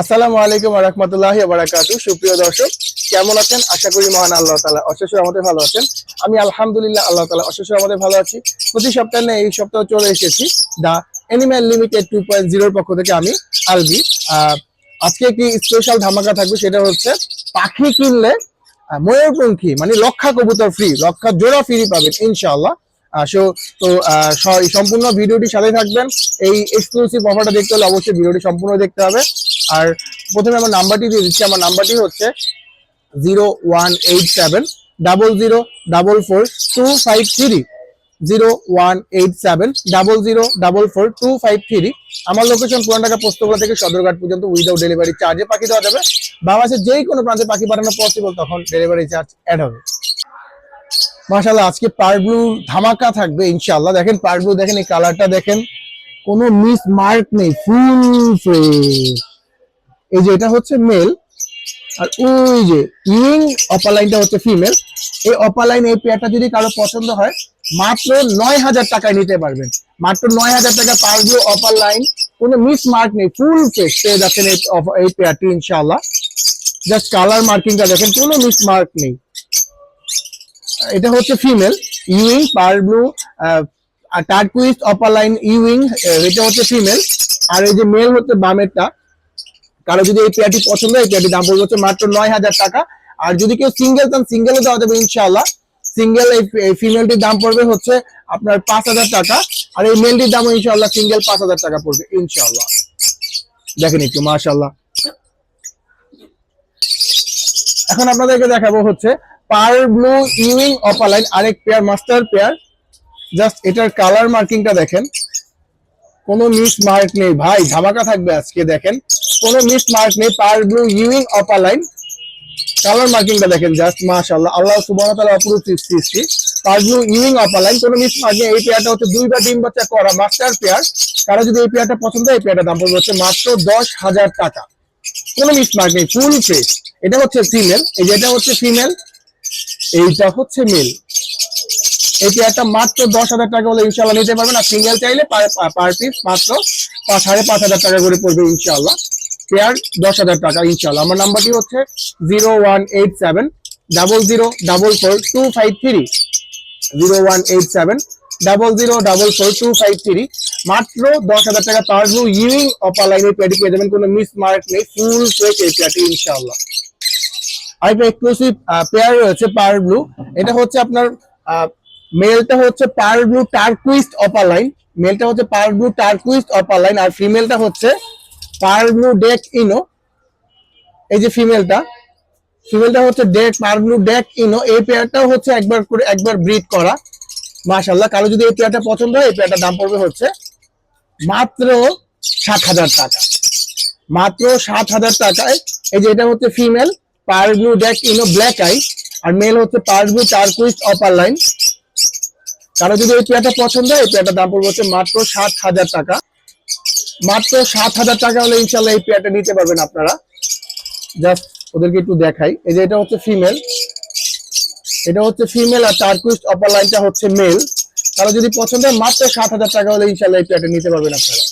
আসসালামু আলাইকুম রহমতুল্লাহ বারাকাতু সুপ্রিয় দর্শক কেমন আছেন? আশা করি মহান আল্লাহ তালা অশেষ আমাদের ভালো আছেন। আমি আলহামদুলিল্লাহ আল্লাহ তালা অশেষ আমাদের ভালো আছি। প্রতি সপ্তাহে এই সপ্তাহে চলে এসেছি the animal limited two point জিরোর পক্ষ থেকে আমি আলবি। আজকে কি স্পেশাল ধামাকা থাকবে সেটা হচ্ছে পাখি কিনলে ময়ূরপঙ্খী মানে লক্ষা কবুতর ফ্রি লক্ষা জোড়া ফ্রি পাবেন ইনশাআল্লাহ। so, তো স- সম্পূর্ণ ভিডিওটি সাথে থাকবেন। এই এক্সক্লুসিভ অফারটা দেখতে হলে অবশ্যই ভিডিওটি সম্পূর্ণ দেখতে হবে। আর প্রথমে আমার নাম্বারটি দিয়ে দিচ্ছি, আমার নাম্বারটি হচ্ছে zero one eight seven double zero double four two five three. Zero one eight seven double zero double four two five three. আমার লোকেশন পুরান ঢাকা পোস্তগোলা থেকে সদরঘাট পর্যন্ত উইদাউট ডেলিভারি চার্জে পাখি দেওয়া যাবে। বাংলাদেশের যেই কোনো প্রান্তে পাখি পাঠানো পসিবল তখন ডেলিভারি চার্জ অ্যাড হবে। মাশাল্লাহ আজকে পার ব্লু ধামাকা থাকবে ইনশাল্লাহ দেখেন পার ব্লু দেখেন এই কালারটা দেখেন। কোনো মিস মার্ক নেই ফুল ফ্রেশ এই যে এটা হচ্ছে মেল আর ওই যে ইউইং অপালাইনটা হচ্ছে ফিমেল এই অপালাইন এই পেয়ারটা যদি কারও পছন্দ হয়, মাত্র নয় হাজার টাকায় নিতে পারবেন। মাত্র নয় হাজার টাকা পার ব্লু অপার লাইন কোনো মিস মার্ক নেই ফুল ফ্রেশ পেয়ে যাচ্ছেন এই পেয়ারটি ইনশাল্লাহ জাস্ট কালার মার্কিংটা দেখেন, কোনো মিস মার্ক নেই। এটা হচ্ছে ফিমেল ইউইং পার blue turquoise opaline Ewing এটা হচ্ছে ফিমেল আর এই যে মেল হচ্ছে বামেরটা কারও যদি এই পেয়ারটি পছন্দ হয় পেয়ারটির দাম পড়বে হচ্ছে মাত্র নয় হাজার টাকা। আর যদি কেউ সিঙ্গেল চান সিঙ্গেলও দেওয়া যাবে ইনশাআল্লাহ। সিঙ্গেল এই ফিমেলটির দাম পড়বে হচ্ছে আপনার পাঁচ হাজার টাকা। আর এই মেলটির দামও ইনশাআল্লাহ সিঙ্গেল পাঁচ হাজার টাকা পড়বে ইনশাআল্লাহ। দেখেন একটু, মাশাআল্লাহ। এখন আপনাদেরকে দেখাবো হচ্ছে পার ব্লু ইউইং অপালাইন আরেক পেয়ার মাস্টার পেয়ার জাস্ট এটার কালার মার্কিংটা দেখেন। কোনো মিস মার্ক নেই। ভাই, ধামাকা থাকবে আজকে, দেখেন। কোনো মিস মার্ক নেই, পার ব্লু ইউইং অপালাইন কালার মার্কিংটা দেখেন জাস্ট মাশাআল্লাহ। আল্লাহ ওয়া তাআলা অপরূপ সৃষ্টি পার ব্লু ইউইং অপালাইন কোনো মিস মার্ক নেই। এই পেয়ারটা হচ্ছে দুইটা ডিম বাচ্চা করা মাস্টার পেয়ার কারও যদি এই পেয়ারটা পছন্দ হয়, এই পেয়ারটার দাম পড়বে হচ্ছে মাত্র দশ হাজার টাকা। কোনো মিস মার্ক নেই ফুল ফ্রেশ এটা হচ্ছে ফিমেল এই যে এটা হচ্ছে ফিমেল এইটা হচ্ছে মেল এই পেয়ারটা মাত্র দশ হাজার টাকা হলে ইনশাল্লাহ নিতে পারবেন। আর সিঙ্গেল চাইলে পার পিস মাত্র সাড়ে পাঁচ হাজার টাকা করে পড়বে ইনশাল্লাহ পেয়ার দশ হাজার টাকা ইনশাল্লাহ আমার নাম্বারটি হচ্ছে zero one eight seven double zero double four two five three. Zero one eight seven double zero double four two five three. মাত্র দশ হাজার টাকা পার ব্লু ইউইং অপার লাইনের পেয়ারটি পেয়ে যাবেন। কোনো মিস মার্ক নেই। ফুল ফ্রেশ এই পেয়ারটি ইনশাল্লাহ আরেকটা এক্সক্লুসিভ পেয়ার রয়েছে পার ব্লু এটা হচ্ছে আপনার মেলটা হচ্ছে পার ব্লু টার্কুইস্ট অপার লাইন মেলটা হচ্ছে পার ব্লু টার্কুইস্ট অপার লাইন আর ফিমেলটা হচ্ছে পার ব্লু ডেক ইনো এই যে ফিমেলটা ফিমেলটা হচ্ছে day parblue day ino এই পেয়ারটাও হচ্ছে একবার করে, একবার ব্রিড করা। মাশাল্লাহ কারও যদি এই পেয়ারটা পছন্দ হয়, এই পেয়ারটার দাম পড়বে হচ্ছে মাত্র সাত হাজার টাকা। মাত্র সাত হাজার টাকায়, এই যে এটা হচ্ছে female parblue dec ino black eye আর মেল হচ্ছে পার ব্লু টার্কুইস্ট অপার লাইন কারও যদি এই পেয়ারটা পছন্দ হয়, এই পেয়ারটার দাম পড়বে হচ্ছে মাত্র সাত হাজার টাকা। মাত্র সাত হাজার টাকা হলে ইনশাল্লাহ এই পেয়ারটা নিতে পারবেন আপনারা। জাস্ট ওদেরকে একটু দেখাই। এই যে এটা হচ্ছে ফিমেল। এটা হচ্ছে ফিমেল আর টার্কুইস্ট অপার লাইনটা হচ্ছে মেল কারও যদি পছন্দ হয়, মাত্র সাত হাজার টাকা হলে ইনশাল্লাহ এই পেয়ারটা নিতে পারবেন আপনারা।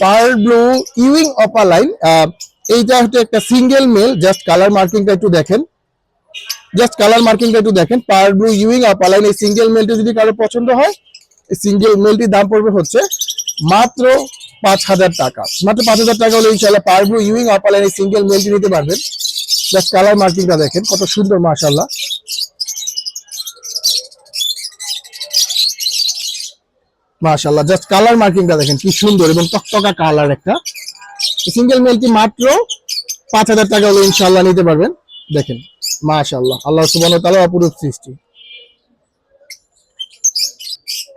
পার ব্লু ইউইং অপার লাইন এইটা হচ্ছে একটা সিঙ্গেল মেল জাস্ট কালার মার্কিংটা একটু দেখেন। জাস্ট কালার মার্কিংটা একটু দেখেন পার ব্লু ইউইং অপার লাইন এই সিঙ্গেল মেলটি যদি কারও পছন্দ হয়, এই সিঙ্গেল মেলটির দাম পড়বে হচ্ছে মাত্র পাঁচ হাজার টাকা। মাত্র পাঁচ হাজার টাকা হলে ইনশাল্লাহ পার ব্লু ইউইং অপার লাইন এই সিঙ্গেল মেলটি নিতে পারবেন। জাস্ট কালার মার্কিংটা দেখেন, কত সুন্দর মাশাল্লাহ মাশাল্লাহ জাস্ট কালার মার্কিংটা দেখেন, কি সুন্দর এবং টকটকা কালার একটা। সিঙ্গেল মেলটি মাত্র পাঁচ হাজার টাকা হলে ইনশাল্লাহ নিতে পারবেন। দেখেন মাশাল্লাহ আল্লাহ সুবান তালা অপরূপ সৃষ্টি।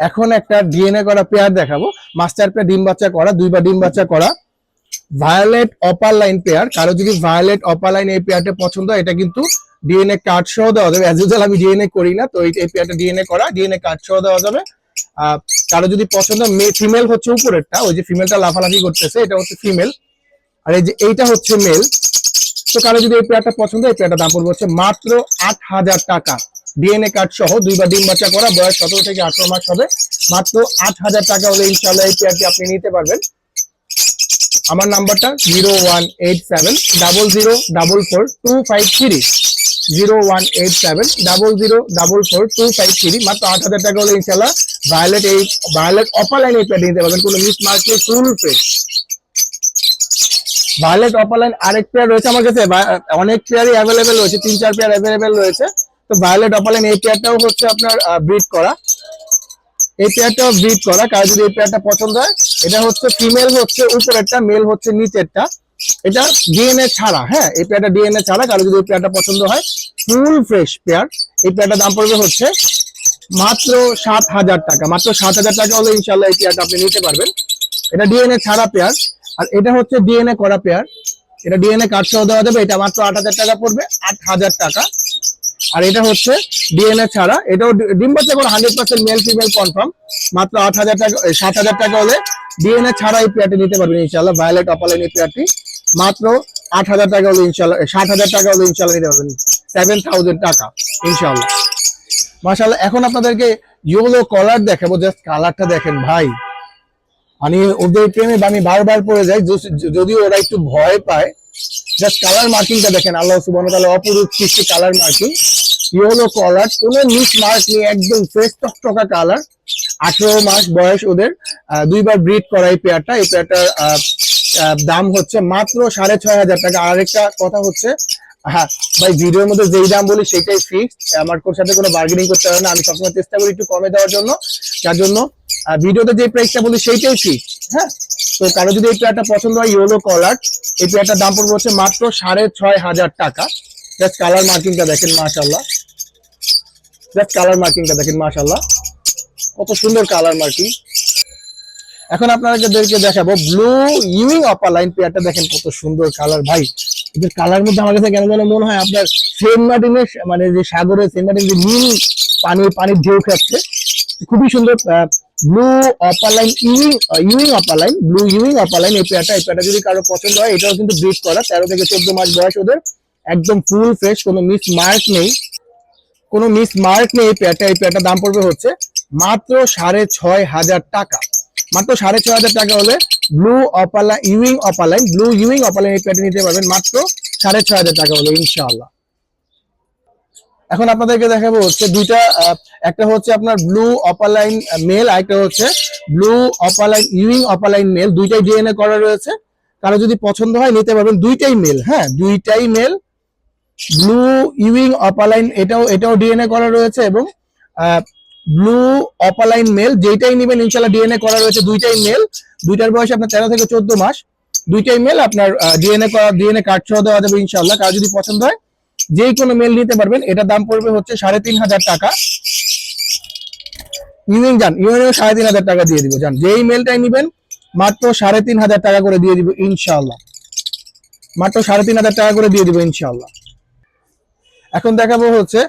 এখন একটা ডিএনএ করা পেয়ার দেখাবো মাস্টার পেয়ার ডিম বাচ্চা করা, দুইবার ডিম বাচ্চা করা ভায়োলেট অপার লাইন পেয়ার কারও যদি ভায়োলেট অপার লাইন এই পেয়ারটা পছন্দ এটা কিন্তু ডিএনএ কার্ড সহ দেওয়া যাবে। অ্যাজ ইউজুয়াল আমি ডিএনএ করি না, তো এই পেয়ারটা ডিএনএ করা ডিএনএ কার্ড সহ দেওয়া যাবে। কারও যদি পছন্দ ফিমেল হচ্ছে উপরেরটা, ওই যে ফিমেলটা লাফালাফি করতেছে, এটা হচ্ছে ফিমেল আর এই যে এইটা হচ্ছে মেল তো কারও যদি এই পেয়ারটা পছন্দ এই পেয়ারটা দাম পড়বে হচ্ছে মাত্র আট হাজার টাকা। ডিএনএ কার্ড সহ দুইবার ডিম বাচ্চা করা, বয়স সতেরো থেকে আঠারো মাস হবে। মাত্র আট হাজার টাকা হলে ইনশাল্লাহ এই পেয়ারটি আপনি নিতে পারবেন। আমার নাম্বারটা zero one eight seven double zero double four two five three. Zero one eight seven double zero double four two five three. মাত্র আট হাজার টাকা হলে ইনশাল্লাহ ভায়োলেট এই, ভায়োলেট অপার লাইন এই প্যাড নিতে পারবেন। কোনো মিস মার্কে full fresh violet opaline আরেক পেয়ার রয়েছে আমার কাছে অনেক পেয়ারই অ্যাভেলেবেল রয়েছে, তিন, চার পেয়ার অ্যাভেলেবেল রয়েছে। তো ভায়োলেট অপার লাইন এই পেয়ারটাও হচ্ছে আপনার ব্রিড করা। এই পেয়ারটাও ব্রিড করা, কার যদি এই পেয়ারটা পছন্দ হয়। এটা হচ্ছে ফিমেল হচ্ছে, উপরেরটা মেল হচ্ছে, নিচেরটা। এটা ডিএনএ ছাড়া হ্যাঁ এই পেয়ারটা ডিএনএ ছাড়া, কারও যদি এই পেয়ারটা পছন্দ হয় ফুল ফ্রেশ পেয়ার এই পেয়ারটার দাম পড়বে হচ্ছে মাত্র সাত হাজার টাকা। মাত্র সাত হাজার টাকা হলে ইনশাল্লাহ এই পেয়ারটা আপনি নিতে পারবেন। এটা ডিএনএ ছাড়া পেয়ার আর এটা হচ্ছে ডিএনএ করা পেয়ার এটা ডিএনএ কার্ড সহ দেওয়া যাবে। এটা মাত্র আট হাজার টাকা পড়বে, আট হাজার টাকা। আর এটা হচ্ছে ডিএনএ ছাড়া। এটাও ডিম বাচ্চা করে hundred percent male female confirm মাত্র আট হাজার টাকা সাত হাজার টাকা হলে ডিএনএ ছাড়া এই পেয়ারটি নিতে পারবেন ইনশাল্লাহ ভায়োলেট অপালাইন এই পেয়ারটি মাত্র আট হাজার টাকা হলে ইনশাল্লাহ ষাট হাজার টাকা হলে ইনশাল্লাহ নিতে পারবেন। সেভেন থাউজেন্ড টাকা ইনশাল্লাহ মাশাল্লাহ এখন আপনাদেরকে ইয়েলো কলার দেখাবো। জাস্ট কালারটা দেখেন ভাই। মানে ওদের প্রেমে আমি বারবার পড়ে যাই যদিও ওরা একটু ভয় পায়। জাস্ট কালার মার্কিংটা দেখেন, আল্লাহ সুবহানাহু ওয়া তাআলা অপরূপ সৃষ্টি কালার মার্কিং ইয়েলো কলার কোনো মিস মার্ক নেই, একদম ফ্রেশ টকটকা কালার আঠেরো মাস বয়স ওদের দুইবার ব্রিড করা এই পেয়ারটা এই পেয়ারটার দাম হচ্ছে মাত্র সাড়ে ছয় হাজার টাকা। আরেকটা কথা হচ্ছে হ্যাঁ ভাই ভিডিওর মধ্যে যেই দাম বলি, সেটাই ফিক্সড আমার কোর সাথে কোনো বার্গেনিং করতে হবে না। আমি সবসময় চেষ্টা করি একটু কমে দেওয়ার জন্য। যার জন্য ভিডিওতে যে প্রাইসটা বলি সেইটাই ফিক্সড হ্যাঁ? তো কারও যদি এই পেয়ারটা পছন্দ হয় ইয়েলো কলার এই পেয়ারটার দাম পড়বে হচ্ছে মাত্র সাড়ে ছয় হাজার টাকা। জাস্ট কালার মার্কিংটা দেখেন মাশাল্লাহ জাস্ট কালার মার্কিংটা দেখেন মাশাল্লাহ কত সুন্দর কালার মার্কিং এখন আপনাদেরকে দেখাবো ব্লু ইউইং অপার লাইন পেয়ারটা দেখেন কত সুন্দর কালার ভাই, এদের কালার মধ্যে আমার কাছে কেন যেন মনে হয় আপনার সেন্ট মার্টিনের মানে যে সাগরে সেন্ট মার্টিন যে নীল পানি, পানির ঢেউ খাচ্ছে খুবই সুন্দর ব্লু অপার লাইন ইউইং ইউইং opaline blue Ewing opaline এই পেয়ারটা এই পেয়ারটা যদি কারও পছন্দ হয়, এটাও কিন্তু ব্রিড করা, তেরো থেকে চোদ্দ মাস বয়স ওদের, একদম ফুল ফ্রেশ কোনো মিস মার্ক নেই। কোনো মিস মার্ক নেই এই পেয়ারটা এই পেয়ারটার দাম পড়বে হচ্ছে মাত্র সাড়ে ছয় হাজার টাকা। মাত্র সাড়ে ছয় হাজার টাকা হলে ব্লু অপালাইন ইউইং অপালাইন ব্লু ইউইং অপালাইন এই পেয়ারটা নিতে পারবেন মাত্র সাড়ে ছয় হাজার টাকা হলে, ইনশাআল্লাহ। এখন আপনাদেরকে দেখাবো হচ্ছে দুইটা একটা হচ্ছে আপনার ব্লু অপালাইন মেল আর একটা হচ্ছে ব্লু অপালাইন ইউইং অপালাইন মেল দুইটাই ডিএনএ করা রয়েছে। কারও যদি পছন্দ হয়, নিতে পারবেন দুইটাই মেল হ্যাঁ দুইটাই মেল ব্লু ইউইং অপালাইন এটাও এটাও ডিএনএ করা রয়েছে এবং ব্লু অপালাইন মেল যেটাই নেবেন ইনশাল্লাহ ডিএনএ করা রয়েছে দুইটাই মেল দুইটার বয়স আপনার তেরো থেকে চোদ্দ মাস। দুইটাই মেল আপনার ডিএনএ করা ডিএনএ কার্ড সহ দেওয়া যাবে ইনশাল্লাহ কারও যদি পছন্দ হয় যেই কোনো মেল নিতে পারবেন। এটার দাম পড়বে হচ্ছে সাড়ে তিন হাজার টাকা। ইউনিং যান ইউনিং সাড়ে তিন হাজার টাকা দিয়ে দিব। যান, যেই মেলটাই নিবেন, মাত্র সাড়ে তিন হাজার টাকা করে দিয়ে দিব ইনশাল্লাহ মাত্র সাড়ে তিন হাজার টাকা করে দিয়ে দিব ইনশাল্লাহ এখন দেখাবো হচ্ছে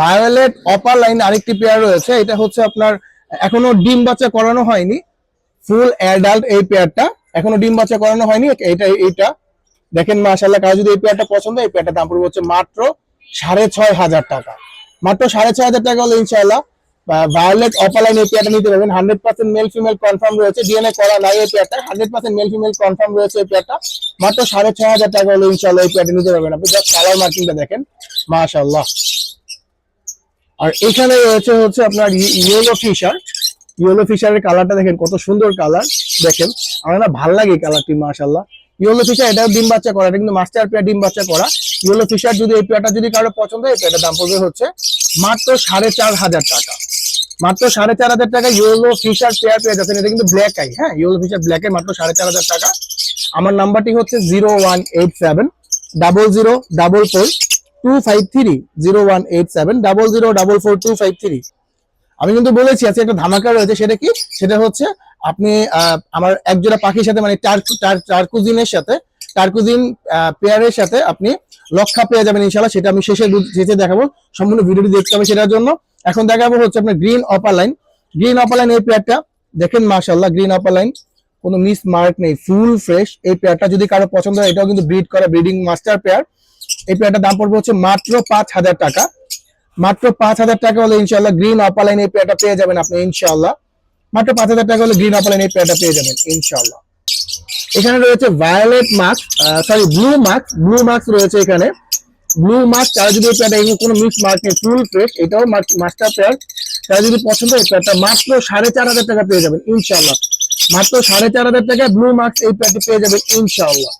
ভায়োলেট অপার লাইন আরেকটি পেয়ার রয়েছে। এটা হচ্ছে আপনার, এখনও ডিম বাচ্চা করানো হয়নি। ফুল অ্যাডাল্ট এই পেয়ারটা এখনও ডিম বাচ্চা করানো হয়নি। এটা, এইটা দেখেন মাশাল্লাহ কারও যদি এই পেয়ারটা পছন্দ, এই পেয়ারটার দাম পড়বে হচ্ছে মাত্র সাড়ে ছয় হাজার টাকা। মাত্র সাড়ে ছয় হাজার টাকা হলে ইনশাল্লাহ ভায়োলেট অপালাইন এই পেয়ারটা নিতে পারবেন। Hundred percent male female confirm রয়েছে। ডিএনএ করা নাই এই পেয়ারটা hundred percent male female confirm রয়েছে এই পেয়ারটা মাত্র সাড়ে ছয় হাজার টাকা হলে ইনশাল্লাহ এই পেয়ারটা নিতে পারবেন। আপনি জাস্ট কালার মার্কিংটা দেখেন মাশাল্লাহ আর এখানে রয়েছে হচ্ছে আপনার ইয়েলো ফিশার ইয়েলো ফিশারের কালারটা দেখেন, কত সুন্দর কালার দেখেন, আমার না ভালো লাগে কালারটি মাশাল্লাহ ইয়েলো ফিশার এটাও ডিম বাচ্চা করা, এটা কিন্তু মাস্টার পেয়ার ডিম বাচ্চা করা। ইয়েলো ফিশার যদি এই পেয়ারটা যদি কারও পছন্দ হয় এই দাম পড়বে হচ্ছে মাত্র সাড়ে চার হাজার টাকা। মাত্র সাড়ে চার হাজার টাকা ইয়েলো ফিশার পেয়ার পেয়ে যাচ্ছেন। এটা কিন্তু ব্ল্যাক আই হ্যাঁ? ইয়েলো ফিশার ব্ল্যাক মাত্র সাড়ে চার হাজার টাকা। আমার নাম্বারটি হচ্ছে zero one eight seven double zero double four two five three zero one eight seven double zero double four two five three আমি কিন্তু বলেছি, আজকে একটা ধামাকা রয়েছে, সেটা কি? সেটা হচ্ছে আপনি আমার একজোড়া পাখির সাথে মানে টার- টার- টার্কুজিনের সাথে টার্কুজিন পেয়ারের সাথে আপনি লক্ষা পেয়ে যাবেন ইনশাল্লাহ সেটা আমি শেষে শেষে দেখাবো। সম্পূর্ণ ভিডিওটি দেখতে হবে সেটার জন্য। এখন দেখাবো হচ্ছে আপনার green upper line green upper line এই পেয়ারটা, দেখেন মাশাল্লাহ গ্রিন অপার লাইন কোনো মিস মার্ক নেই ফুল ফ্রেশ এই পেয়ারটা যদি কারও পছন্দ হয়, এটাও কিন্তু ব্রিড করা ব্রিডিং মাস্টার পেয়ার। এই পেয়ারটার দাম পড়বে হচ্ছে মাত্র পাঁচ হাজার টাকা। মাত্র পাঁচ হাজার টাকা হলে ইনশাল্লাহ গ্রিন অপালাইন এই পেয়ারটা পেয়ে যাবেন আপনি ইনশাল্লাহ মাত্র পাঁচ হাজার টাকা হলে গ্রিন অপালাইন এই পেয়ারটা পেয়ে যাবেন ইনশাল্লাহ এখানে রয়েছে violet mask sorry blue mask blue mask রয়েছে এখানে। ব্লু মাস্ক তারা যদি এই প্যাডটা কোনো মিক্স মার্ক নেই ফুল ফ্রেশ এটাও মাস্টার পেয়ার তারা যদি পছন্দ হয় প্যাডটা মাত্র সাড়ে চার হাজার টাকা পেয়ে যাবেন ইনশাল্লাহ মাত্র সাড়ে চার হাজার টাকায় ব্লু মাস্ক এই প্যাডটি পেয়ে যাবেন ইনশাল্লাহ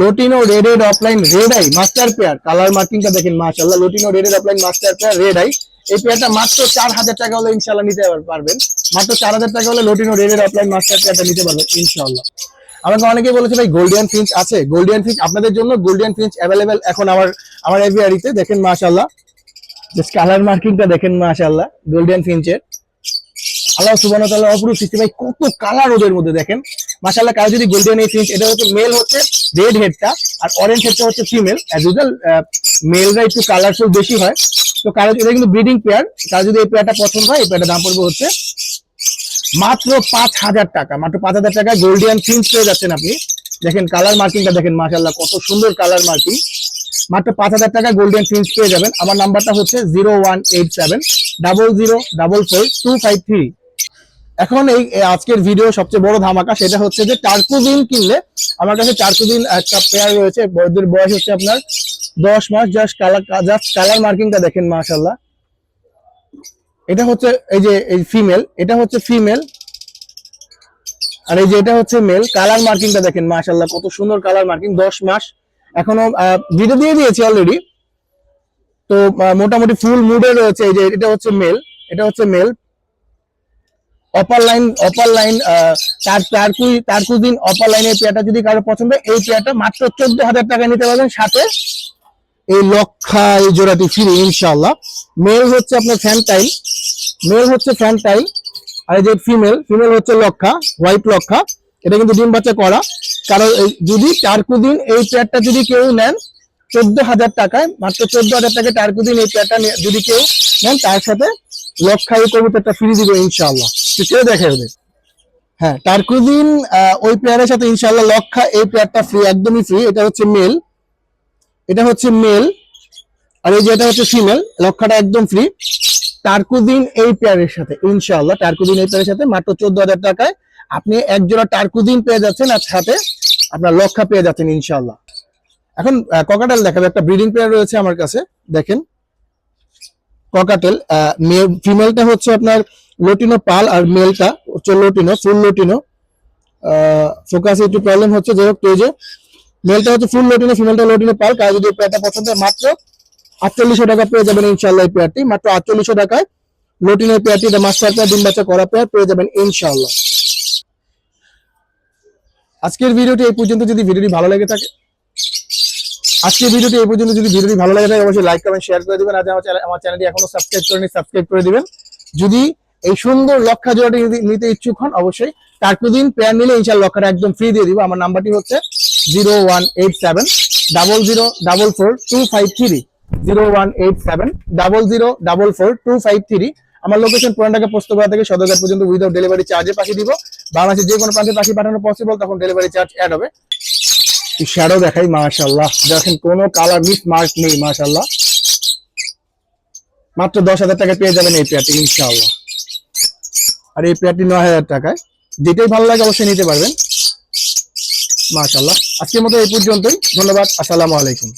lutino red eyed opaline red eye master pair colour মার্কিংটা দেখেন, মাশাআল্লাহ। Lutino red eyed opaline master pair red eye এই পেয়ারটা মাত্র চার হাজার টাকা হলে ইনশাল্লাহ নিতে পারবেন। মাত্র চার হাজার টাকা হলে lutino red eyed opaline master পেয়ারটা নিতে পারবেন ইনশাল্লাহ আমাকে অনেকেই বলেছে, ভাই গোল্ডিয়ান ফিঞ্চ আছে। গোল্ডিয়ান ফিঞ্চ আপনাদের জন্য গোল্ডিয়ান ফিঞ্চ অ্যাভেলেবেল এখন আমার আমার এভিয়ারিতে দেখেন মাশাআল্লাহ। জাস্ট কালার মার্কিংটা দেখেন মাশাআল্লাহ গোল্ডিয়ান ফিঞ্চের আল্লাহ ওয়া তাআলা অপরূপ সৃষ্টি। ভাই, কত কালার ওদের মধ্যে দেখেন। মাশাআল্লাহ, কারও যদি গোল্ডেন এই ফিঞ্চ এটা হচ্ছে মেল হচ্ছে রেড হেডটা আর অরেঞ্জ হেডটা হচ্ছে ফিমেল অ্যাজ ইউজুয়াল মেলরা একটু কালারফুল বেশি হয়। তো কারও এটা কিন্তু ব্রিডিং পেয়ার কারও যদি এই পেয়ারটা পছন্দ হয়, এই পেয়ারটার দাম পড়বে হচ্ছে মাত্র পাঁচ হাজার টাকা, মাত্র পাঁচ হাজার টাকায় গোল্ডিয়ান ফিঞ্চ পেয়ে যাচ্ছেন আপনি। দেখেন কালার মার্কিংটা দেখেন, মাশাআল্লাহ, কত সুন্দর কালার মার্কিং মাত্র পাঁচ হাজার টাকা গোল্ডেন ফিঞ্চ পেয়ে যাবেন। আমার নাম্বারটা হচ্ছে zero one eight seven double zero double four two five three. এখন এই আজকের ভিডিও সবচেয়ে বড় ধামাকা সেটা হচ্ছে যে টার্কুদিন কিনলে আমার কাছে টার্কুদিন একটা পেয়ার রয়েছে, বয়দের বয়স হচ্ছে আপনার দশ মাস জাস্ট কালার জাস্ট কালার মার্কিংটা দেখেন মাশাল্লাহ এটা হচ্ছে এই যে, এই ফিমেল এটা হচ্ছে ফিমেল আর এই যে এটা হচ্ছে মেল কালার মার্কিংটা দেখেন মাশাল্লাহ কত সুন্দর কালার মার্কিং দশ মাস। এখনও ভিডিও দিয়ে দিয়েছি অলরেডি তো মোটামুটি ফুল মুডে রয়েছে, এই যে এটা হচ্ছে মেল এটা হচ্ছে mail upper line upper line তার তারকু তারকুদিন অপার লাইনের পেয়ারটা যদি কারও পছন্দ এই পেয়ারটা মাত্র চোদ্দ হাজার টাকা নিতে পারবেন সাথে এই লক্ষা এই জোড়াটি ফ্রি ইনশাল্লাহ মেল হচ্ছে আপনার ফ্যান টাইম মেল হচ্ছে ফ্যান টাইম আর যে ফিমেল ফিমেল হচ্ছে লক্ষা হোয়াইট লক্ষা। এটা কিন্তু ডিম বাচ্চা করা। কারণ যদি টার্কুদিন এই পেয়ারটা যদি কেউ নেন চোদ্দ হাজার টাকায়, মাত্র চোদ্দ হাজার টাকায় টার্কুদিন এই পেয়ারটা নিয়ে- যদি কেউ নেন, তার সাথে লক্ষা এই কবুতরটা ফ্রি দিবে ইনশাল্লাহ কেউ দেখে ওদের হ্যাঁ টার্কুদিন ওই পেয়ারের সাথে ইনশাল্লাহ লক্ষা এই পেয়ারটা ফ্রি একদমই ফ্রি এটা হচ্ছে মেল এটা হচ্ছে মেল আর এই যে এটা হচ্ছে ফিমেল লক্ষাটা একদম ফ্রি টার্কুদিন এই পেয়ারের সাথে, ইনশাআল্লাহ টার্কুদিন এই পেয়ারের সাথে, মাত্র চোদ্দ হাজার টাকায়। আপনি এক জোড়া টার্কুদিন পেয়ে যাচ্ছেন, আর সাথে আপনার লক্ষা পেয়ে যাচ্ছেন, ইনশাআল্লাহ। এখন ককাটেল দেখাবে, একটা ব্রিডিং পেয়ার রয়েছে আমার কাছে, দেখেন। ককাটেল ফিমেলটা হচ্ছে আপনার লোটিনো পাল আর মেলটা হচ্ছে লোটিনো ফুল লোটিনো ফোকাসে একটু প্রবলেম হচ্ছে, যাই হোক যে মেলটা হচ্ছে ফুল লোটিনো ফিমেলটা লোটিনো পাল। কার যদি পেয়ারটা পছন্দ মাত্র আটচল্লিশশো টাকা পেয়ে যাবেন ইনশাল্লাহ এই পেয়ারটি মাত্র আটচল্লিশশো টাকায় লোটিনের পেয়ারটি এটা মাস্টার পেয়ার ডিম বাচ্চা করা পেয়ার পেয়ে যাবেন ইনশাল্লাহ আজকের ভিডিওটি এই পর্যন্ত। যদি ভিডিওটি ভালো লেগে থাকে, আজকের ভিডিওটি এই পর্যন্ত। যদি ভিডিওটি ভালো লাগে থাকে, অবশ্যই লাইক কমেন্ট শেয়ার করে দিবেন। আর আমার চ্যানেল- আমার চ্যানেলটি এখনও সাবস্ক্রাইব করেনি সাবস্ক্রাইব করে দিবেন। যদি এই সুন্দর লক্ষা জোড়াটি নিতে ইচ্ছুক হন, অবশ্যই তার টার্কুদিন পেয়ার নিলে ইনশাল্লাহ লক্ষাটা একদম ফ্রি দিয়ে দিব। আমার নাম্বারটি হচ্ছে zero one eight seven double zero double four two five three zero one eight seven double zero double four two five three আমার লোকেশন পুরান ঢাকা করা থেকে সদরঘাট পর্যন্ত উইদাউট ডেলিভারি চার্জে পাঠিয়ে দিব। বাংলাদেশের যে কোনো প্রান্তে পাখি পাঠানো পসিবল তখন ডেলিভারি চার্জ অ্যাড হবে। শ্যাডো দেখাই মাশাল্লাহ দেখেন, কোনো কালার মিস মার্ক নেই মাশাল্লাহ মাত্র দশ হাজার টাকা পেয়ে যাবেন এই পেয়ারটি ইনশাআল্লাহ। আর এই পেয়ারটি নয় হাজার টাকায়। যেটাই ভালো লাগে অবশ্যই নিতে পারবেন। মাশাল্লাহ আজকের মতো এই পর্যন্তই। ধন্যবাদ। আসসালামু আলাইকুম।